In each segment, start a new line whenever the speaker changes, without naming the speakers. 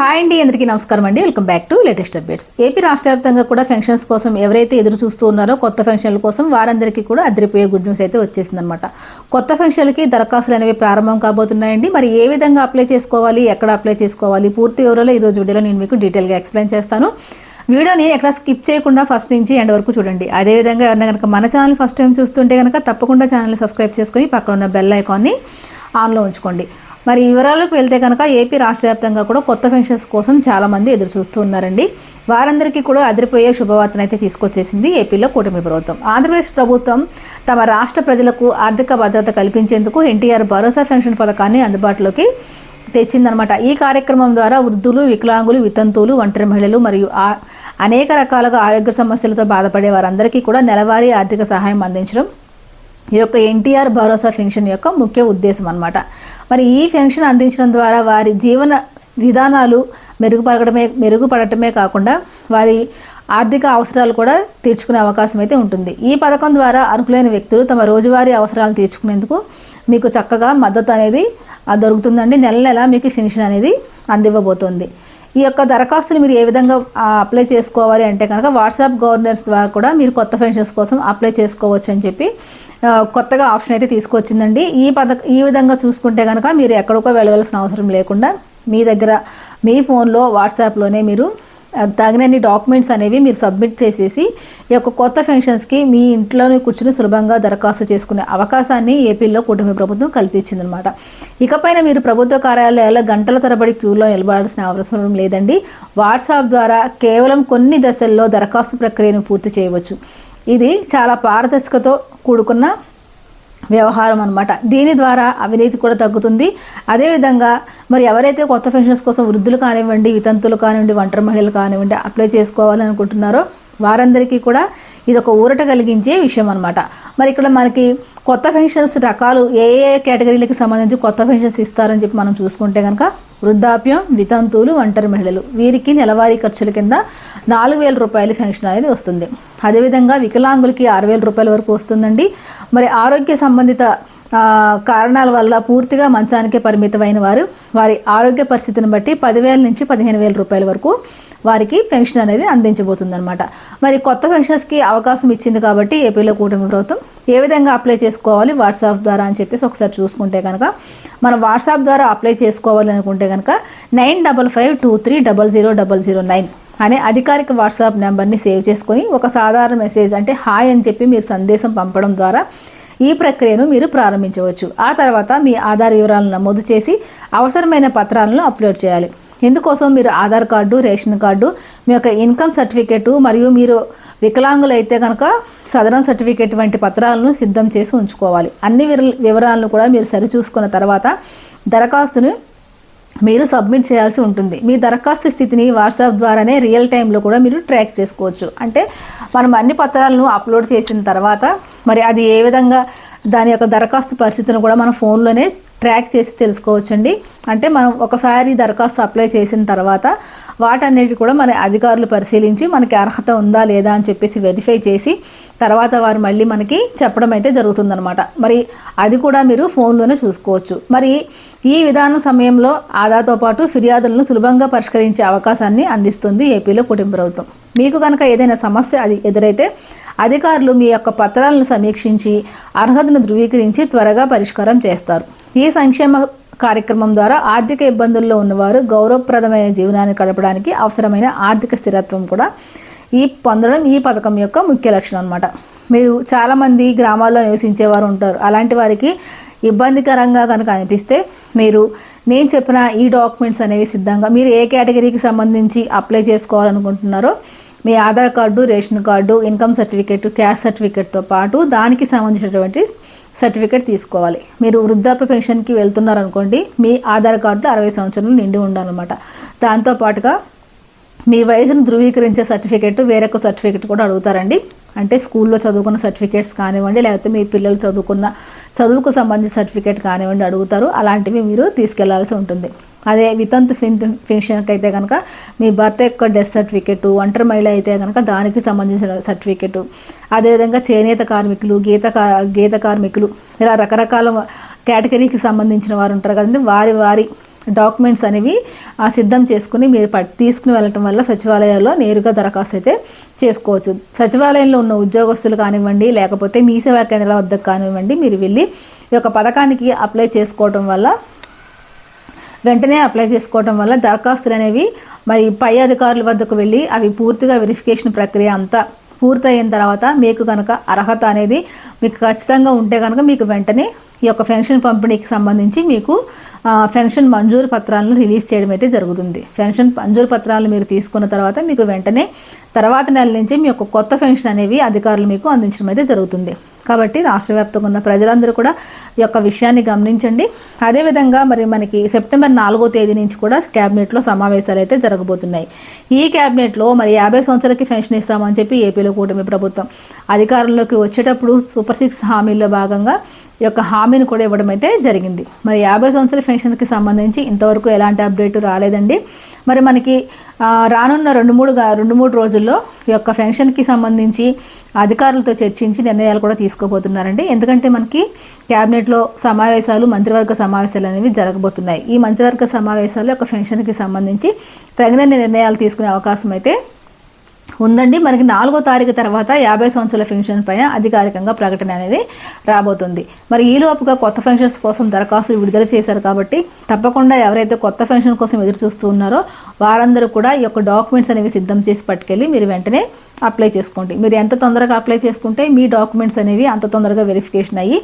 Hi అండి అందరికీ నమస్కారం అండి. Welcome back to latest updates. AP రాష్ట్ర వ్యాప్తంగా కూడా ఫెన్షన్స్ కోసం ఎవరైతే ఎదురు చూస్తూ ఉన్నారో కొత్త ఫెన్షన్ల కోసం వారందరికీ కూడా అదిరిపోయే గుడ్ న్యూస్ అయితే వచ్చేసిందనమాట కొత్త ఫెన్షన్లకి దరఖాస్తులు అనేవి ప్రారంభం కాబోతున్నాయండి. మరి ఏ విధంగా అప్లై చేసుకోవాలి ఎక్కడ అప్లై చేసుకోవాలి పూర్తి వివరాలు ఈ రోజు వీడియోలో నేను మీకు డీటెయిల్గా ఎక్స్ప్లెయిన్ చేస్తాను. వీడియోని ఎక్కడ స్కిప్ చేయకుండా ఫస్ట్ నుంచి ఎండ్ వరకు చూడండి. అదేవిధంగా ఎవరైనా కనుక మన ఛానల్ ఫస్ట్ టైం చూస్తుంటే కనుక తప్పకుండా ఛానల్ని సబ్స్క్రైబ్ చేసుకొని పక్కన ఉన్న బెల్ ఐకాన్ని ఆన్లో ఉంచుకోండి. మరి ఈ వివరాలకు వెళ్తే కనుక ఏపీ రాష్ట్ర వ్యాప్తంగా కూడా కొత్త పెన్షన్స్ కోసం చాలామంది ఎదురు చూస్తూ ఉన్నారండి వారందరికీ కూడా అదిరిపోయే శుభవార్తను అయితే తీసుకొచ్చేసింది ఏపీలో కూటమి ప్రభుత్వం. ఆంధ్రప్రదేశ్ ప్రభుత్వం తమ రాష్ట్ర ప్రజలకు ఆర్థిక భద్రత కల్పించేందుకు ఎన్టీఆర్ భరోసా పెన్షన్ పథకాన్ని అందుబాటులోకి తెచ్చిందనమాట. ఈ కార్యక్రమం ద్వారా వృద్ధులు వికలాంగులు వితంతువులు ఒంటరి మహిళలు మరియు అనేక రకాలుగా ఆరోగ్య సమస్యలతో బాధపడే వారందరికీ కూడా నెలవారీ ఆర్థిక సహాయం అందించడం ఈ యొక్క ఎన్టీఆర్ భరోసా పెన్షన్ యొక్క ముఖ్య ఉద్దేశం అనమాట మరి ఈ పెన్షన్ అందించడం ద్వారా వారి జీవన విధానాలు మెరుగుపడటమే మెరుగుపడటమే కాకుండా వారి ఆర్థిక అవసరాలు కూడా తీర్చుకునే అవకాశం అయితే ఉంటుంది. ఈ పథకం ద్వారా అర్హులైన వ్యక్తులు తమ రోజువారీ అవసరాలను తీర్చుకునేందుకు మీకు చక్కగా మద్దతు అనేది దొరుకుతుందండి. నెల నెల మీకు పెన్షన్ అనేది అందివ్వబోతోంది. ఈ యొక్క దరఖాస్తులు మీరు ఏ విధంగా అప్లై చేసుకోవాలి అంటే కనుక వాట్సాప్ గవర్నర్స్ ద్వారా కూడా మీరు కొత్త పెన్షన్స్ కోసం అప్లై చేసుకోవచ్చు అని చెప్పి కొత్తగా ఆప్షన్ అయితే తీసుకొచ్చిందండి. ఈ పథక ఈ విధంగా చూసుకుంటే కనుక మీరు ఎక్కడికో వెళ్ళవలసిన అవసరం లేకుండా మీ దగ్గర మీ ఫోన్లో వాట్సాప్లోనే మీరు తగినన్ని డాక్యుమెంట్స్ అనేవి మీరు సబ్మిట్ చేసేసి ఈ యొక్క కొత్త పెన్షన్స్కి మీ ఇంట్లోనే కూర్చుని సులభంగా దరఖాస్తు చేసుకునే అవకాశాన్ని ఏపీలో కూటమి ప్రభుత్వం కల్పించిందనమాట ఇకపైన మీరు ప్రభుత్వ కార్యాలయాల్లో గంటల తరబడి క్యూలో నిలబడాల్సిన అవసరం లేదండి. వాట్సాప్ ద్వారా కేవలం కొన్ని దశల్లో దరఖాస్తు ప్రక్రియను పూర్తి చేయవచ్చు. ఇది చాలా పారదర్శకతో కూడుకున్న వ్యవహారం అనమాట దీని ద్వారా అవినీతి కూడా తగ్గుతుంది. అదేవిధంగా మరి ఎవరైతే కొత్త పెన్షన్స్ కోసం వృద్ధులు కానివ్వండి వితంతులు కానివ్వండి ఒంటరి మహిళలు కానివ్వండి అప్లై చేసుకోవాలని అనుకుంటున్నారో వారందరికీ కూడా ఇది ఒక ఊరట కలిగించే విషయం అనమాట మరి ఇక్కడ మనకి కొత్త పెన్షన్స్ రకాలు ఏ ఏ కేటగిరీలకు సంబంధించి కొత్త పెన్షన్స్ ఇస్తారని చెప్పి మనం చూసుకుంటే కనుక వృద్ధాప్యం వితంతువులు ఒంటరి మహిళలు. వీరికి నెలవారీ ఖర్చుల కింద నాలుగు వేల రూపాయల పెన్షన్ అనేది వస్తుంది. అదేవిధంగా వికలాంగులకి ఆరు వేల రూపాయల వరకు వస్తుందండి. మరి ఆరోగ్య సంబంధిత కారణాల వల్ల పూర్తిగా మంచానికే పరిమితమైన వారు వారి ఆరోగ్య పరిస్థితిని బట్టి పదివేల నుంచి పదిహేను వేల రూపాయల వరకు వారికి పెన్షన్ అనేది అందించబోతుందన్నమాట. మరి కొత్త పెన్షన్స్కి అవకాశం ఇచ్చింది కాబట్టి ఏపీలో కూటమి ప్రభుత్వం ఏ విధంగా అప్లై చేసుకోవాలి వాట్సాప్ ద్వారా అని చెప్పేసి ఒకసారి చూసుకుంటే కనుక మనం వాట్సాప్ ద్వారా అప్లై చేసుకోవాలి అనుకుంటే కనుక nine double five two three double zero double zero nine అనే అధికారిక వాట్సాప్ నెంబర్ని సేవ్ చేసుకొని ఒక సాధారణ మెసేజ్ అంటే హాయ్ అని చెప్పి మీరు సందేశం పంపడం ద్వారా ఈ ప్రక్రియను మీరు ప్రారంభించవచ్చు. ఆ తర్వాత మీ ఆధార్ వివరాలను నమోదు చేసి అవసరమైన పత్రాలను అప్లోడ్ చేయాలి. ఇందుకోసం మీరు ఆధార్ కార్డు రేషన్ కార్డు మీ యొక్క ఇన్కమ్ సర్టిఫికేటు మరియు మీరు వికలాంగులు అయితే కనుక సదరం సర్టిఫికేట్ వంటి పత్రాలను సిద్ధం చేసి ఉంచుకోవాలి. అన్ని వివర- వివరాలను కూడా మీరు సరిచూసుకున్న తర్వాత దరఖాస్తును మీరు సబ్మిట్ చేయాల్సి ఉంటుంది. మీ దరఖాస్తు స్థితిని వాట్సాప్ ద్వారానే రియల్ టైంలో కూడా మీరు ట్రాక్ చేసుకోవచ్చు. అంటే మనం అన్ని పత్రాలను అప్లోడ్ చేసిన తర్వాత మరి అది ఏ విధంగా దాని యొక్క దరఖాస్తు పరిస్థితిని కూడా మన ఫోన్లోనే ట్రాక్ చేసి తెలుసుకోవచ్చండి. అంటే మనం ఒకసారి దరఖాస్తు అప్లై చేసిన తర్వాత వాటన్నిటి కూడా మన అధికారులు పరిశీలించి మనకి అర్హత ఉందా లేదా అని చెప్పేసి వెరిఫై చేసి తర్వాత వారు మళ్ళీ మనకి చెప్పడం అయితే జరుగుతుందనమాట మరి అది కూడా మీరు ఫోన్లోనే చూసుకోవచ్చు. మరి ఈ విధానం సమయంలో ఆదాతో పాటు ఫిర్యాదులను సులభంగా పరిష్కరించే అవకాశాన్ని అందిస్తుంది ఏపీలో కుటుంబ ప్రభుత్వం. మీకు కనుక ఏదైనా సమస్య అది ఎదురైతే అధికారులు మీ యొక్క పత్రాలను సమీక్షించి అర్హతను ధృవీకరించి త్వరగా పరిష్కారం చేస్తారు. ఈ సంక్షేమ కార్యక్రమం ద్వారా ఆర్థిక ఇబ్బందుల్లో ఉన్నవారు గౌరవప్రదమైన జీవనాన్ని గడపడానికి అవసరమైన ఆర్థిక స్థిరత్వం కూడా ఈ పొందడం ఈ పథకం యొక్క ముఖ్య లక్షణం అనమాట మీరు చాలామంది గ్రామాల్లో నివసించేవారు ఉంటారు. అలాంటి వారికి ఇబ్బందికరంగా కనుక అనిపిస్తే మీరు నేను చెప్పిన ఈ డాక్యుమెంట్స్ అనేవి సిద్ధంగా మీరు ఏ కేటగిరీకి సంబంధించి అప్లై చేసుకోవాలనుకుంటున్నారో మీ Aadhaar card ration card income certificate caste సర్టిఫికేట్తో పాటు దానికి సంబంధించినటువంటి సర్టిఫికేట్ తీసుకోవాలి. మీరు వృద్ధాప్య పెన్షన్కి వెళ్తున్నారనుకోండి మీ ఆధార్ కార్డులో అరవై సంవత్సరాలు నిండి ఉండాలన్నమాట. దాంతో పాటుగా మీ వయసును ధృవీకరించే సర్టిఫికేట్ వేరొక సర్టిఫికేట్ కూడా అడుగుతారండి. అంటే స్కూల్లో చదువుకున్న సర్టిఫికేట్స్ కానివ్వండి లేకపోతే మీ పిల్లలు చదువుకున్న చదువుకు సంబంధించిన సర్టిఫికేట్ కానివ్వండి అడుగుతారు. అలాంటివి మీరు తీసుకెళ్ళాల్సి ఉంటుంది. అదే వితంతు ఫిన్ పెన్షన్కి అయితే కనుక మీ భర్త యొక్క డెత్ సర్టిఫికేట్ ఒంటరి మహిళ అయితే కనుక దానికి సంబంధించిన సర్టిఫికేట్. అదేవిధంగా చేనేత కార్మికులు గీత గీత కార్మికులు ఇలా రకరకాల కేటగిరీకి సంబంధించిన వారు ఉంటారు కదండి. వారి వారి డాక్యుమెంట్స్ అనేవి ఆ, సిద్ధం చేసుకుని మీరు తీసుకుని వెళ్ళటం వల్ల సచివాలయాల్లో నేరుగా దరఖాస్తు అయితే చేసుకోవచ్చు. సచివాలయంలో ఉన్న ఉద్యోగస్తులు కానివ్వండి లేకపోతే మీ సేవా కేంద్రాల వద్దకు కానివ్వండి మీరు వెళ్ళి ఈ యొక్క పథకానికి అప్లై చేసుకోవటం వల్ల వెంటనే అప్లై చేసుకోవడం వల్ల దరఖాస్తులు అనేవి మరి పై అధికారుల వద్దకు వెళ్ళి అవి పూర్తిగా వెరిఫికేషన్ ప్రక్రియ అంతా పూర్తయిన తర్వాత మీకు కనుక అర్హత అనేది మీకు ఖచ్చితంగా ఉంటే కనుక మీకు వెంటనే ఈ యొక్క పెన్షన్ పంపిణీకి సంబంధించి మీకు పెన్షన్ మంజూరు పత్రాలను రిలీజ్ చేయడం అయితే జరుగుతుంది. పెన్షన్ మంజూరు పత్రాలు మీరు తీసుకున్న తర్వాత మీకు వెంటనే తర్వాత నెల నుంచి మీ యొక్క కొత్త పెన్షన్ అనేవి అధికారులు మీకు అందించడం అయితే జరుగుతుంది. కాబట్టి రాష్ట్ర వ్యాప్తంగా ఉన్న ప్రజలందరూ కూడా ఈ యొక్క విషయాన్ని గమనించండి. అదేవిధంగా మరి మనకి సెప్టెంబర్ నాలుగో తేదీ నుంచి కూడా క్యాబినెట్లో సమావేశాలు అయితే జరగబోతున్నాయి. ఈ క్యాబినెట్లో మరి యాభై సంవత్సరాలకి పెన్షన్ ఇస్తామని చెప్పి ఏపీలో కూటమి ప్రభుత్వం అధికారంలోకి వచ్చేటప్పుడు సూపర్ సిక్స్ హామీల్లో భాగంగా యొక్క హామీని కూడా ఇవ్వడం అయితే జరిగింది. మరి యాభై సంవత్సరాల పెన్షన్కి సంబంధించి ఇంతవరకు ఎలాంటి అప్డేట్ రాలేదండి. మరి మనకి రానున్న రెండు మూడు రెండు మూడు రోజుల్లో ఈ యొక్క పెన్షన్కి సంబంధించి అధికారులతో చర్చించి నిర్ణయాలు కూడా తీసుకోబోతున్నారండి. ఎందుకంటే మనకి క్యాబినెట్లో సమావేశాలు మంత్రివర్గ సమావేశాలు అనేవి జరగబోతున్నాయి. ఈ మంత్రివర్గ సమావేశాల్లో ఒక పెన్షన్కి సంబంధించి తగిన నిర్ణయాలు తీసుకునే అవకాశం అయితే ఉందండి. మనకి నాలుగో తారీఖు తర్వాత యాభై సంవత్సరాల పెన్షన్ పైన అధికారికంగా ప్రకటన అనేది రాబోతుంది. మరి ఈ లోపుగా కొత్త పెన్షన్స్ కోసం దరఖాస్తులు విడుదల చేశారు కాబట్టి తప్పకుండా ఎవరైతే కొత్త పెన్షన్ కోసం ఎదురు చూస్తూ ఉన్నారో వారందరూ కూడా ఈ యొక్క డాక్యుమెంట్స్ అనేవి సిద్ధం చేసి పట్టుకెళ్ళి మీరు వెంటనే అప్లై చేసుకోండి. మీరు ఎంత తొందరగా అప్లై చేసుకుంటే మీ డాక్యుమెంట్స్ అనేవి అంత తొందరగా వెరిఫికేషన్ అయ్యి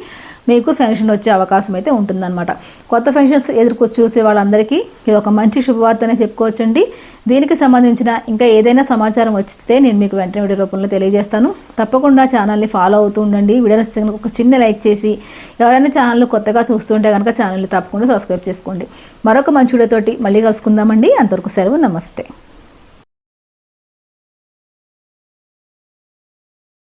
మీకు పెన్షన్ వచ్చే అవకాశం అయితే ఉంటుందన్నమాట. కొత్త పెన్షన్స్ ఎదుర్కొ చూసే వాళ్ళందరికీ ఇది ఒక మంచి శుభవార్తనే చెప్పుకోవచ్చండి. దీనికి సంబంధించిన ఇంకా ఏదైనా సమాచారం వచ్చితే నేను మీకు వెంటనే వీడియో రూపంలో తెలియజేస్తాను. తప్పకుండా ఛానల్ని ఫాలో అవుతూ ఉండండి. వీడియో నచ్చితే ఒక చిన్న లైక్ చేసి ఎవరైనా ఛానల్ కొత్తగా చూస్తుంటే కనుక ఛానల్ని తప్పకుండా సబ్స్క్రైబ్ చేసుకోండి. మరొక మంచి వీడియోతోటి మళ్ళీ కలుసుకుందామండి. అంతవరకు సెలవు నమస్తే.